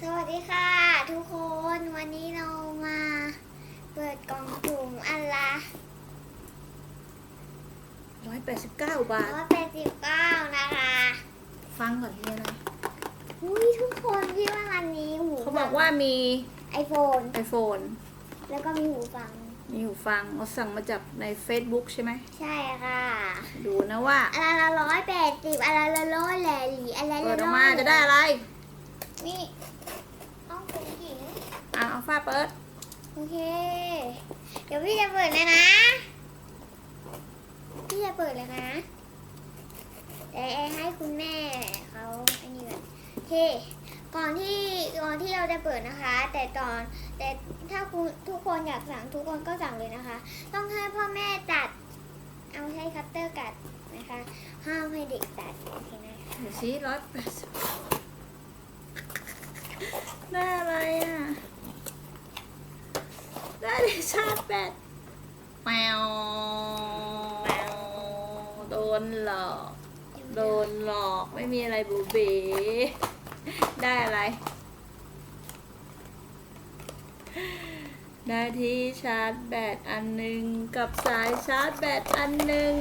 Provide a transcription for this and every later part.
สวัสดีค่ะ ทุกคนวันนี้เรามาเปิดกล่องถุงอันละร้อยแปดสิบเก้าบาทร้อยแปดสิบเก้านะคะฟังก่อนมีอะไรอุ้ยทุกคนพี่ว่าวันนี้หูเขาบอกว่ามี ไอโฟน iPhone แล้วก็มีหูฟัง มีหูฟังเราสั่งมาจากใน Facebook ใช่ไหม ใช่ค่ะดูนะว่า อันละร้อยแปดสิบอันละละร้อยแหล่หลีอันละเปิละดออกร้อมายจะได้อะไร นี่ต้องคุณหญิงอะเอาฝ้าเปิด โอเค เดี๋ยวพี่จะเปิดเลยนะ พี่จะเปิดเลยนะแต่ให้คุณแม่เขาอันนี้ก่อนโอเค ก่อนที่ก่อนที่เราจะเปิดนะคะ แต่ตอนแต่ถ้าคุณทุกคนอยากสั่งทุกคนก็สั่งเลยนะคะ ต้องให้พ่อแม่ตัด เอาใช้คัตเตอร์กัดนะคะ ห้ามให้เด็กตัดโอเคนะเดี๋ยวสิร้อยแปดสิบ ได้อะไรอะ ได้เลยชาร์จแบตแมวแมวโดนหลอก โดนหลอกไม่มีอะไรบูเบได้อะไร ได้ที่ชาร์จแบตอันหนึ่งกับสายชาร์จแบตอันหนึ่ง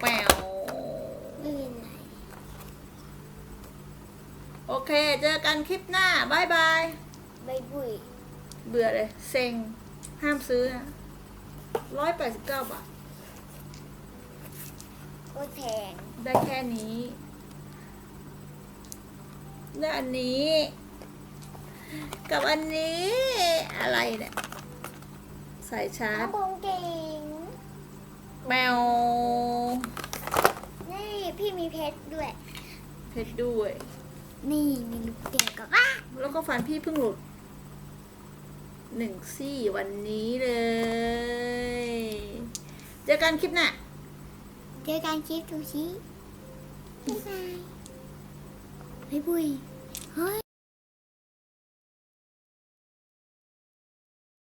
แปว ไม่เป็นไร โอเค เจอกันคลิปหน้าบายบาย ใบบุยเบื่อเลย เซ็ง ห้ามซื้อนะร้อยแปดสิบเก้าบาทโคตรแพงได้แค่นี้ ได้อันนี้ กับอันนี้ อะไรเนี่ย สายชาน้ร์อจงคงเก่ง แมว นี่พี่มีเพชรด้วย เพชรด้วย นี่มีลูกเดียวกับว่าแล้วก็ฟันพี่เพิ่งหลุดหนึ่งซี่วันนี้เลย เจอกันคลิปหน้าเจอกันคลิปทูชิบ๊ายบายบ๊ายบุยเฮ้ย